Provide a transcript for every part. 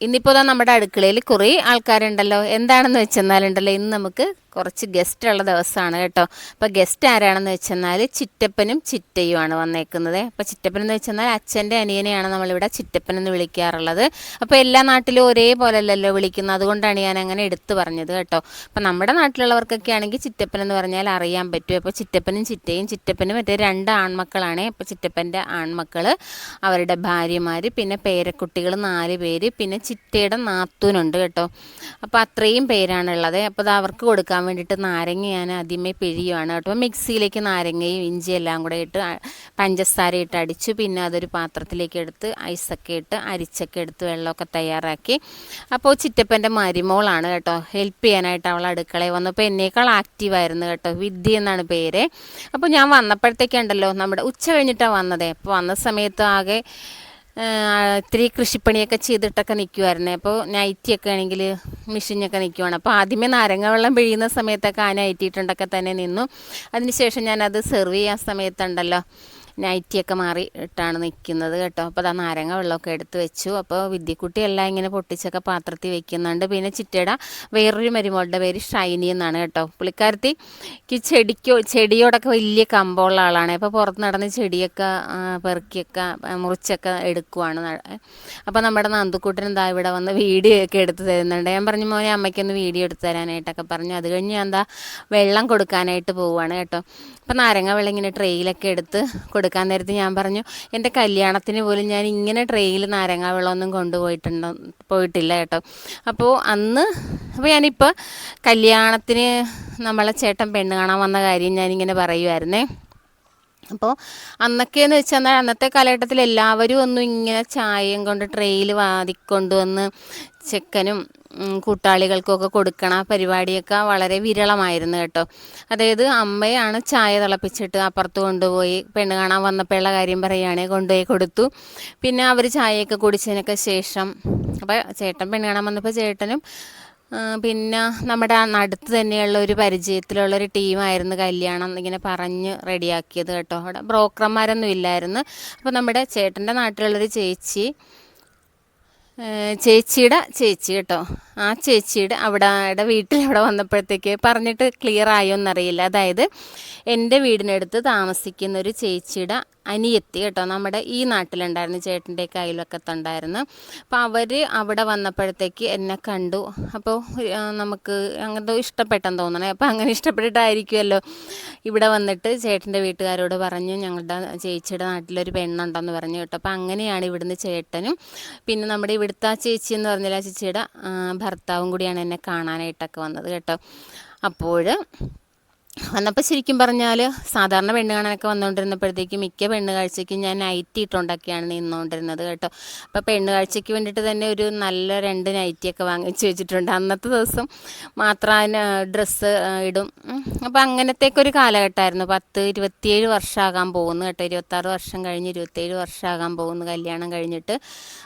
ഇന്നിപ്പോൾ ദാ നമ്മുടെ അടുക്കളയിൽ കുറേ ആൾക്കാരുണ്ടല്ലോ. എന്താണെന്ന് വെച്ചെന്നാലുണ്ടല്ലോ. ഇന്ന് നമുക്ക് കുറച്ച് ഗസ്റ്റ് ഉള്ള ദിവസമാണ് കേട്ടോ. അപ്പോൾ ഗസ്റ്റ് ആരാണെന്ന് വെച്ചെന്നാൽ ചിറ്റപ്പനും ചിറ്റയുമാണ് വന്നേക്കുന്നത്. അപ്പോൾ ചിറ്റപ്പൻ എന്ന് വെച്ചെന്നാൽ അച്ഛന്റെ അനിയനെയാണ് നമ്മളിവിടെ ചിറ്റപ്പൻ എന്ന് വിളിക്കാറുള്ളത്. അപ്പോൾ എല്ലാ നാട്ടിലും ഒരേപോലെ അല്ലല്ലോ വിളിക്കുന്നത്. അതുകൊണ്ടാണ് ഞാൻ അങ്ങനെ എടുത്തു പറഞ്ഞത് കേട്ടോ. അപ്പോൾ നമ്മുടെ നാട്ടിലുള്ളവർക്കൊക്കെ ആണെങ്കിൽ ചിറ്റപ്പൻ എന്ന് പറഞ്ഞാൽ അറിയാൻ പറ്റും. അപ്പോൾ ചിറ്റപ്പനും ചിറ്റയും ചിറ്റപ്പനും മറ്റേ രണ്ട് ആൺമക്കളാണ്. അപ്പോൾ ചിറ്റപ്പന്റെ ആൺമക്കൾ അവരുടെ ഭാര്യമാര് പിന്നെ പേരക്കുട്ടികൾ നാല് പേര് പിന്നെ ചിറ്റയുടെ നാത്തൂനുണ്ട് കേട്ടോ. അപ്പോൾ അത്രയും പേരാണുള്ളത്. അപ്പോൾ അത് അവർക്ക് കൊടുക്കാൻ വേണ്ടിയിട്ട് നാരങ്ങ ഞാൻ ആദ്യമേ പിഴിയുവാണ് കേട്ടോ. മിക്സിയിലേക്ക് നാരങ്ങയും ഇഞ്ചി എല്ലാം കൂടെ ഇട്ട് പഞ്ചസാര ഇട്ട് അടിച്ചു. പിന്നെ അതൊരു പാത്രത്തിലേക്ക് എടുത്ത് ഐസൊക്കെ ഇട്ട് അരിച്ചൊക്കെ എടുത്ത് വെള്ളമൊക്കെ തയ്യാറാക്കി. അപ്പോൾ ചിറ്റപ്പന്റെ മരുമോളാണ് കേട്ടോ. ഹെൽപ്പ് ചെയ്യാനായിട്ട് അവൾ അടുക്കളയിൽ വന്നപ്പോൾ എന്നേക്കാൾ ആക്റ്റീവായിരുന്നു കേട്ടോ. വിദ്യ എന്നാണ് പേര്. അപ്പോൾ ഞാൻ വന്നപ്പോഴത്തേക്കുണ്ടല്ലോ നമ്മുടെ ഉച്ച കഴിഞ്ഞിട്ടാണ് വന്നത്. അപ്പോൾ വന്ന സമയത്ത് ആകെ ഇത്തിരി കൃഷിപ്പണിയൊക്കെ ചെയ്തിട്ടൊക്കെ നിൽക്കുമായിരുന്നേ അപ്പോൾ നൈറ്റിയൊക്കെ ആണെങ്കിൽ മെഷീനൊക്കെ നിൽക്കുവാണ് അപ്പോൾ ആദ്യമേ നാരങ്ങ വെള്ളം പിഴിയുന്ന സമയത്തൊക്കെ ആ നൈറ്റിയിട്ടുണ്ടൊക്കെ തന്നെ നിന്നു. അതിനുശേഷം ഞാനത് സെർവ് ചെയ്യാൻ സമയത്തുണ്ടല്ലോ. നൈറ്റിയൊക്കെ മാറി ഇട്ടാണ് നിൽക്കുന്നത് കേട്ടോ. അപ്പോൾ അതാ നാരങ്ങ വെള്ളമൊക്കെ എടുത്ത് വെച്ചു. അപ്പോൾ വിദ്യക്കുട്ടിയെല്ലാം ഇങ്ങനെ പൊട്ടിച്ചൊക്കെ പാത്രത്തിൽ വെക്കുന്നുണ്ട്. പിന്നെ ചിറ്റയുടെ വേറൊരു മരുമകളുടെ പേര് ഷൈനി എന്നാണ് കേട്ടോ. പുള്ളിക്കാരത്തി ചെടിക്കോ ചെടിയോടൊക്കെ വലിയ കമ്പമുള്ള ആളാണ്. അപ്പോൾ പുറത്ത് നടന്ന് ചെടിയൊക്കെ പെറുക്കിയൊക്കെ മുറിച്ചൊക്കെ എടുക്കുവാണ് അപ്പോൾ നമ്മുടെ നന്ദുക്കൂട്ടൻ എന്താ ഇവിടെ വന്ന് വീഡിയോ ഒക്കെ എടുത്ത് തരുന്നുണ്ട്. ഞാൻ പറഞ്ഞു മോനെ അമ്മയ്ക്കൊന്ന് വീഡിയോ എടുത്ത് തരാനായിട്ടൊക്കെ പറഞ്ഞു. അത് കഴിഞ്ഞ് ഞാൻ എന്താ വെള്ളം കൊടുക്കാനായിട്ട് പോവുകയാണ് കേട്ടോ. അപ്പോൾ നാരങ്ങ വെള്ളം ഇങ്ങനെ ട്രെയിലൊക്കെ എടുത്ത് കൊടുക്കാൻ നേരത്ത് ഞാൻ പറഞ്ഞു എന്റെ കല്യാണത്തിന് പോലും ഞാൻ ഇങ്ങനെ ട്രെയിൽ നാരങ്ങ വെള്ളമൊന്നും കൊണ്ടുപോയിട്ടുണ്ടോ പോയിട്ടില്ല കേട്ടോ. അപ്പോൾ അന്ന് അപ്പോൾ ഞാനിപ്പോൾ കല്യാണത്തിന് നമ്മളെ ചേട്ടൻ പെണ്ണ് കാണാൻ വന്ന കാര്യം ഞാനിങ്ങനെ പറയുമായിരുന്നേ അപ്പോൾ അന്നൊക്കെയെന്ന് വെച്ചാൽ അന്നത്തെ കാലഘട്ടത്തിൽ എല്ലാവരും ഒന്നും ഇങ്ങനെ ചായയും കൊണ്ട് ട്രെയിൽ വാതിക്കൊണ്ടുവന്ന് ചെക്കനും കൂട്ടാളികൾക്കൊക്കെ കൊടുക്കണ പരിപാടിയൊക്കെ വളരെ വിരളമായിരുന്നു കേട്ടോ. അതായത് അമ്മയാണ് ചായ തിളപ്പിച്ചിട്ട് അപ്പുറത്ത് കൊണ്ടുപോയി പെണ്ണ് കാണാൻ വന്നപ്പോഴുള്ള കാര്യം പറയുകയാണെങ്കിൽ കൊണ്ടുപോയി കൊടുത്തു. പിന്നെ അവർ ചായയൊക്കെ കുടിച്ചതിനൊക്കെ ശേഷം അപ്പോൾ ചേട്ടൻ പെണ്ണ് കാണാൻ വന്നപ്പോൾ ചേട്ടനും പിന്നെ നമ്മുടെ ആ അടുത്ത് തന്നെയുള്ള ഒരു പരിചയത്തിലുള്ള ഒരു ടീമായിരുന്നു കല്യാണം ഇങ്ങനെ പറഞ്ഞ് റെഡിയാക്കിയത് കേട്ടോ. അവിടെ ബ്രോക്കർമാരൊന്നും ഇല്ലായിരുന്നു. അപ്പോൾ നമ്മുടെ ചേട്ടന്റെ നാട്ടിലുള്ളൊരു ചേച്ചി ചേച്ചിയുടെ ചേച്ചി കേട്ടോ. ആ ചേച്ചിയുടെ അവിടെ വീട്ടിൽ അവിടെ വന്നപ്പോഴത്തേക്ക് പറഞ്ഞിട്ട് ക്ലിയർ ആയോ എന്നറിയില്ല. അതായത് എന്റെ വീടിനടുത്ത് താമസിക്കുന്ന ഒരു ചേച്ചിയുടെ അനിയത്തി കേട്ടോ നമ്മുടെ ഈ നാട്ടിലുണ്ടായിരുന്നു ചേട്ടന്റെയൊക്കെ അയൽവക്കത്തുണ്ടായിരുന്നു അപ്പോൾ അവർ അവിടെ വന്നപ്പോഴത്തേക്ക് എന്നെ കണ്ടു. അപ്പോൾ നമുക്ക് അങ്ങനത്തെ ഇഷ്ടപ്പെട്ടെന്ന് തോന്നണേ. അപ്പോൾ അങ്ങനെ ഇഷ്ടപ്പെട്ടിട്ടായിരിക്കുമല്ലോ. ഇവിടെ വന്നിട്ട് ചേട്ടന്റെ വീട്ടുകാരോട് പറഞ്ഞു ഞങ്ങളുടെ ചേച്ചിയുടെ നാട്ടിലൊരു പെണ്ണുണ്ടെന്ന് പറഞ്ഞു കേട്ടോ. അപ്പോൾ അങ്ങനെയാണ് ഇവിടുന്ന് ചേട്ടനും പിന്നെ നമ്മുടെ ഇവിടുത്തെ ആ ചേച്ചി എന്ന് പറഞ്ഞാൽ ആ ചേച്ചിയുടെ ഭർത്താവും കൂടിയാണ് എന്നെ കാണാനായിട്ടൊക്കെ വന്നത് കേട്ടോ. അപ്പോൾ വന്നപ്പോൾ ശരിക്കും പറഞ്ഞാൽ സാധാരണ പെണ്ണ് കാണാനൊക്കെ വന്നുകൊണ്ടിരുന്നപ്പോഴത്തേക്ക് മിക്ക പെണ്ണ് കാഴ്ചയ്ക്കും ഞാൻ നൈറ്റി ഇട്ടുണ്ടാക്കിയാണ് നിന്നുകൊണ്ടിരുന്നത് കേട്ടോ. അപ്പോൾ പെണ്ണ് കാഴ്ചയ്ക്ക് വേണ്ടിയിട്ട് തന്നെ ഒരു നല്ല രണ്ട് നൈറ്റിയൊക്കെ വാങ്ങിച്ചു വെച്ചിട്ടുണ്ട്. അന്നത്തെ ദിവസം മാത്രം ഡ്രസ്സ് ഇടും. അപ്പോൾ അങ്ങനത്തേക്ക് ഒരു കാലഘട്ടമായിരുന്നു. പത്ത് ഇരുപത്തിയേഴ് വർഷമാകാൻ പോകുന്നു കേട്ടോ. ഇരുപത്താറ് വർഷം കഴിഞ്ഞ് ഇരുപത്തേഴ് വർഷമാകാൻ പോകുന്നു കല്യാണം കഴിഞ്ഞിട്ട്.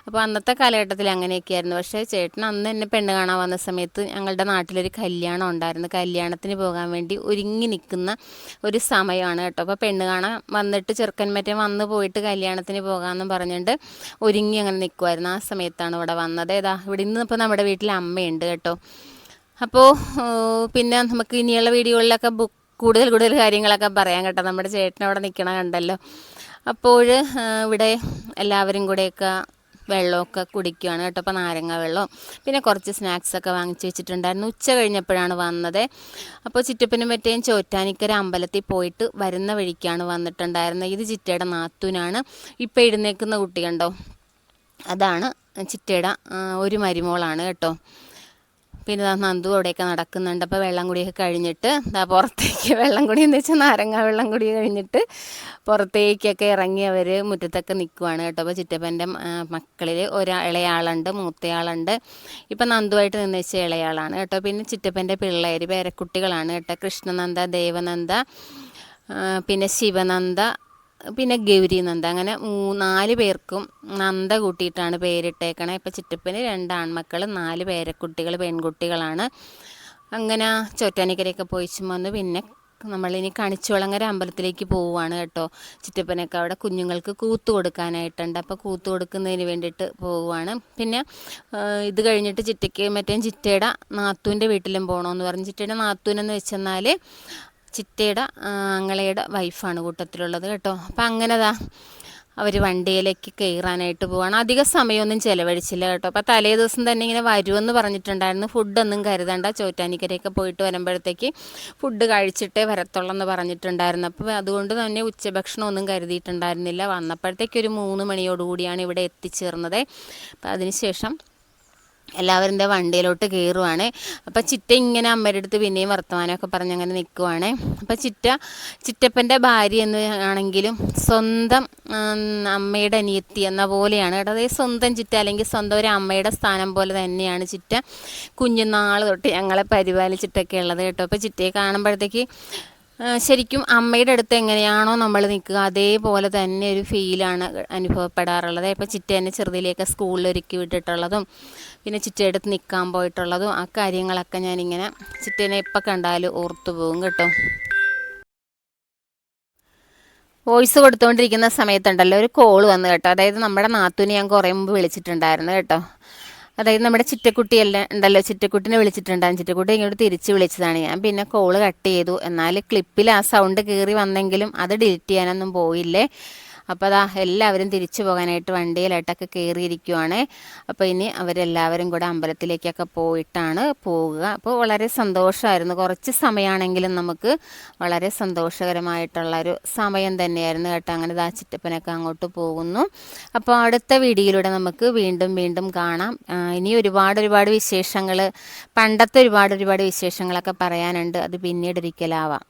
അപ്പോൾ അന്നത്തെ കാലഘട്ടത്തിൽ അങ്ങനെയൊക്കെയായിരുന്നു. പക്ഷേ ചേട്ടൻ അന്ന് എന്നെ പെണ്ണ് കാണാൻ വന്ന സമയത്ത് ഞങ്ങളുടെ നാട്ടിലൊരു കല്യാണം ഉണ്ടായിരുന്നു. കല്യാണത്തിന് പോകാൻ വേണ്ടി ഒരുങ്ങി നിൽക്കുന്ന ഒരു സമയമാണ് കേട്ടോ. അപ്പോൾ പെണ്ണ് കാണാൻ വന്നിട്ട് ചെറുക്കൻ മറ്റേ വന്ന് പോയിട്ട് കല്യാണത്തിന് പോകാമെന്നും പറഞ്ഞിട്ട് ഒരുങ്ങി അങ്ങനെ നിൽക്കുമായിരുന്നു ആ സമയത്താണ് ഇവിടെ വന്നത്. ഏതാ ഇവിടെ നിന്ന് ഇപ്പോൾ നമ്മുടെ വീട്ടിൽ അമ്മയുണ്ട് കേട്ടോ. അപ്പോൾ പിന്നെ നമുക്ക് ഇനിയുള്ള വീഡിയോകളിലൊക്കെ ബുക്ക് കൂടുതൽ കൂടുതൽ കാര്യങ്ങളൊക്കെ പറയാം കേട്ടോ. നമ്മുടെ ചേട്ടൻ അവിടെ നിൽക്കണ കണ്ടല്ലോ. അപ്പോൾ ഇവിടെ എല്ലാവരും കൂടെയൊക്കെ വെള്ളമൊക്കെ കുടിക്കുകയാണ് കേട്ടോ. അപ്പോൾ നാരങ്ങ വെള്ളം പിന്നെ കുറച്ച് സ്നാക്സൊക്കെ വാങ്ങിച്ചു വെച്ചിട്ടുണ്ടായിരുന്നു. ഉച്ച കഴിഞ്ഞപ്പോഴാണ് വന്നത്. അപ്പോൾ ചിറ്റപ്പനും മറ്റേയും ചോറ്റാനിക്കര അമ്പലത്തിൽ പോയിട്ട് വരുന്ന വഴിക്കാണ് വന്നിട്ടുണ്ടായിരുന്നത്. ഇത് ചിറ്റയുടെ നാത്തൂനാണ്. ഇപ്പോൾ എഴുന്നേക്കുന്ന കുട്ടിയുണ്ടോ അതാണ് ചിറ്റയുടെ ഒരു മരുമോളാണ് കേട്ടോ. പിന്നെ നന്ദു അവിടെയൊക്കെ നടക്കുന്നുണ്ട്. അപ്പോൾ വെള്ളം കുടിയൊക്കെ കഴിഞ്ഞിട്ട് ദാ പുറത്തേക്ക് വെള്ളം കുടി എന്ന് വെച്ചാൽ നാരങ്ങ വെള്ളം കുടി കഴിഞ്ഞിട്ട് പുറത്തേക്കൊക്കെ ഇറങ്ങി അവർ മുറ്റത്തൊക്കെ നിൽക്കുവാണ് കേട്ടോ. അപ്പോൾ ചിറ്റപ്പന്റെ മക്കളിൽ ഒരാ ഇളയാളുണ്ട് മൂത്തയാളുണ്ട്. ഇപ്പം നന്ദുവായിട്ട് നിന്ന് വെച്ച ഇളയാളാണ് കേട്ടോ. പിന്നെ ചിറ്റപ്പന്റെ പിള്ളേർ പേരക്കുട്ടികളാണ് കേട്ടോ. കൃഷ്ണനന്ദ ദേവനന്ദ പിന്നെ ശിവനന്ദ പിന്നെ ഗൗരി നന്ദ. അങ്ങനെ നാല് പേർക്കും നന്ദ കൂട്ടിയിട്ടാണ് പേരിട്ടേക്കണേ. ഇപ്പം ചിറ്റപ്പന് രണ്ട് ആൺമക്കൾ നാല് പേരക്കുട്ടികൾ പെൺകുട്ടികളാണ്. അങ്ങനെ ചോറ്റാനിക്കരയൊക്കെ പോയിച്ചും വന്ന് പിന്നെ നമ്മളിനി കണിച്ചുളങ്ങര അമ്പലത്തിലേക്ക് പോവുകയാണ് കേട്ടോ. ചിറ്റപ്പനൊക്കെ അവിടെ കുഞ്ഞുങ്ങൾക്ക് കൂത്ത് കൊടുക്കാനായിട്ടുണ്ട്. അപ്പോൾ കൂത്ത് കൊടുക്കുന്നതിന് വേണ്ടിയിട്ട് പോവുകയാണ് പിന്നെ ഇത് കഴിഞ്ഞിട്ട് ചിറ്റയ്ക്ക് മറ്റേ ചിറ്റയുടെ നാത്തൂന്റെ വീട്ടിലും പോകണമെന്ന് പറഞ്ഞു. ചിറ്റയുടെ നാത്തൂനെന്ന് വെച്ചെന്നാൽ ചിറ്റയുടെ അങ്ങളയുടെ വൈഫാണ് കൂട്ടത്തിലുള്ളത് കേട്ടോ. അപ്പം അങ്ങനെതാ അവർ വണ്ടിയിലേക്ക് കയറാനായിട്ട് പോവാണ്. അധിക സമയമൊന്നും ചിലവഴിച്ചില്ല കേട്ടോ. അപ്പോൾ തലേ ദിവസം തന്നെ ഇങ്ങനെ വരുമെന്ന് പറഞ്ഞിട്ടുണ്ടായിരുന്നു. ഫുഡൊന്നും കരുതണ്ട. ചോറ്റാനിക്കരയൊക്കെ പോയിട്ട് വരുമ്പോഴത്തേക്ക് ഫുഡ് കഴിച്ചിട്ടേ വരത്തുള്ളൂ എന്ന് പറഞ്ഞിട്ടുണ്ടായിരുന്നു. അപ്പോൾ അതുകൊണ്ട് തന്നെ ഉച്ചഭക്ഷണമൊന്നും കരുതിയിട്ടുണ്ടായിരുന്നില്ല. വന്നപ്പോഴത്തേക്ക് ഒരു മൂന്ന് മണിയോടുകൂടിയാണ് ഇവിടെ എത്തിച്ചേർന്നത്. അപ്പോൾ അതിനുശേഷം എല്ലാവരും എന്റെ വണ്ടിയിലോട്ട് കയറുവാണ് അപ്പോൾ ചിറ്റ ഇങ്ങനെ അമ്മയുടെ അടുത്ത് പിന്നെയും വർത്തമാനമൊക്കെ പറഞ്ഞ് അങ്ങനെ നിൽക്കുവാണ് അപ്പോൾ ചിറ്റ ചിറ്റപ്പന്റെ ഭാര്യ എന്ന് ആണെങ്കിലും സ്വന്തം അമ്മയുടെ അനിയത്തി എന്ന പോലെയാണ്. കേട്ടോ അതായത് സ്വന്തം ചിറ്റ അല്ലെങ്കിൽ സ്വന്തം ഒരു അമ്മയുടെ സ്ഥാനം പോലെ തന്നെയാണ് ചിറ്റ. കുഞ്ഞുനാൾ തൊട്ട് ഞങ്ങളെ പരിപാലിച്ചിട്ടൊക്കെ ഉള്ളത് കേട്ടോ. അപ്പോൾ ചിറ്റയെ കാണുമ്പോഴത്തേക്ക് ശരിക്കും അമ്മയുടെ അടുത്ത് എങ്ങനെയാണോ നമ്മൾ നിൽക്കുക അതേപോലെ തന്നെ ഒരു ഫീലാണ് അനുഭവപ്പെടാറുള്ളത്. ഇപ്പോൾ ചിറ്റേനെ ചെറുതിലേക്ക് സ്കൂളിൽ ഒരുക്കി വിട്ടിട്ടുള്ളതും പിന്നെ ചിറ്റയെടുത്ത് നിൽക്കാൻ പോയിട്ടുള്ളതും ആ കാര്യങ്ങളൊക്കെ ഞാനിങ്ങനെ ചിറ്റേനെ എപ്പോൾ കണ്ടാലും ഓർത്തു പോകും കേട്ടോ. വോയിസ് കൊടുത്തുകൊണ്ടിരിക്കുന്ന സമയത്തുണ്ടല്ലോ ഒരു കോൾ വന്നു കേട്ടോ. അതായത് നമ്മുടെ നാത്തുവിനെ ഞാൻ കുറേ മുമ്പ് വിളിച്ചിട്ടുണ്ടായിരുന്നു കേട്ടോ. അതായത് നമ്മുടെ ചിറ്റക്കുട്ടിയെല്ലാം ഉണ്ടല്ലോ. ചിറ്റക്കുട്ടിനെ വിളിച്ചിട്ടുണ്ടാകും ചിറ്റക്കുട്ടി ഇങ്ങോട്ട് തിരിച്ച് വിളിച്ചതാണ്. ഞാൻ പിന്നെ കോൾ കട്ട് ചെയ്തു. എന്നാൽ ക്ലിപ്പിൽ ആ സൗണ്ട് കയറി വന്നെങ്കിലും അത് ഡിലീറ്റ് ചെയ്യാനൊന്നും പോയില്ലേ? അപ്പോൾ അതാ എല്ലാവരും തിരിച്ചു പോകാനായിട്ട് വണ്ടിയിലായിട്ടൊക്കെ കയറിയിരിക്കുവാണ് അപ്പോൾ ഇനി അവരെല്ലാവരും കൂടെ അമ്പലത്തിലേക്കൊക്കെ പോയിട്ടാണ് പോവുക. അപ്പോൾ വളരെ സന്തോഷമായിരുന്നു കുറച്ച് സമയമാണെങ്കിലും നമുക്ക് വളരെ സന്തോഷകരമായിട്ടുള്ള ഒരു സമയം തന്നെയായിരുന്നു കേട്ടോ. അങ്ങനെ ദാ ചിറ്റപ്പനൊക്കെ അങ്ങോട്ട് പോകുന്നു. അപ്പോൾ അടുത്ത വീഡിയോയിലൂടെ നമുക്ക് വീണ്ടും വീണ്ടും കാണാം. ഇനി ഒരുപാട് ഒരുപാട് വിശേഷങ്ങൾ പണ്ടത്തെ ഒരുപാട് ഒരുപാട് വിശേഷങ്ങളൊക്കെ പറയാനുണ്ട്. അത് പിന്നീട് ഒരിക്കലാവാം